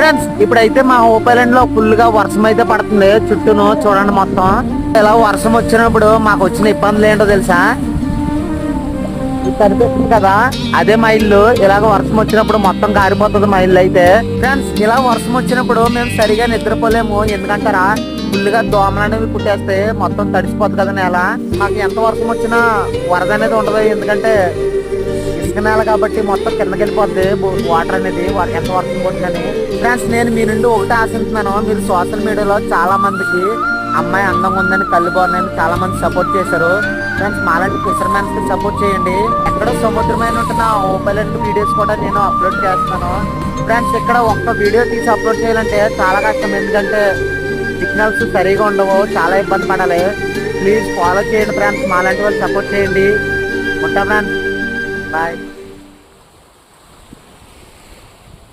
Friends ఇప్పుడైతే మా ఓపెలెండ్లో ఫుల్గా వర్షం అయితే పడుతుంది. చుట్టూను చూడండి మొత్తం. ఇలా వర్షం వచ్చినప్పుడు మాకు వచ్చిన ఇబ్బందులు ఏంటో తెలుసా? కనిపిస్తుంది కదా? అదే మా ఇల్లు. ఇలాగ వర్షం వచ్చినప్పుడు మొత్తం కారిపోతుంది మా ఇల్లు అయితే. ఫ్రెండ్స్ ఇలా వర్షం వచ్చినప్పుడు మేము సరిగా నిద్రపోలేము. ఎందుకంటారా? ఫుల్గా దోమలు అనేవి కుట్టేస్తే మొత్తం తడిసిపోతుంది కదా నేల. మాకు ఎంత వర్షం వచ్చినా వరద అనేది ఉండదు. ఎందుకంటే ఇసుక నేల కాబట్టి మొత్తం కిందకి వెళ్ళిపోద్ది. వాటర్ అనేది వా- ఎంత వర్షం కొట్టినని ఫ్రెండ్స్ నేను మీ నుండి ఒకటే ఆశిస్తున్నాను మీరు సోషల్ మీడియాలో చాలా మందికి అమ్మాయి అందంగా ఉందని కళ్ళు బాగుందని చాలా మంది సపోర్ట్ చేశారు. ఫ్రెండ్స్ మాలాంటి ఫిషర్మెన్స్కి సపోర్ట్ చేయండి. ఎక్కడో సముద్రమైన ఉంటున్న ఓపెలెంట్ వీడియోస్ కూడా నేను అప్లోడ్ చేస్తున్నాను ఫ్రెండ్స్ ఇక్కడ ఒక్క వీడియో తీసి అప్లోడ్ చేయాలంటే చాలా కష్టం. ఎందుకంటే సిగ్నల్స్ సరిగా ఉండవు. చాలా ఇబ్బంది పడాలి. ప్లీజ్ ఫాలో చేయండి ఫ్రెండ్స్ మాలాంటి వాళ్ళు సపోర్ట్ చేయండి. ఉంటా ఫ్రెండ్స్ 拜。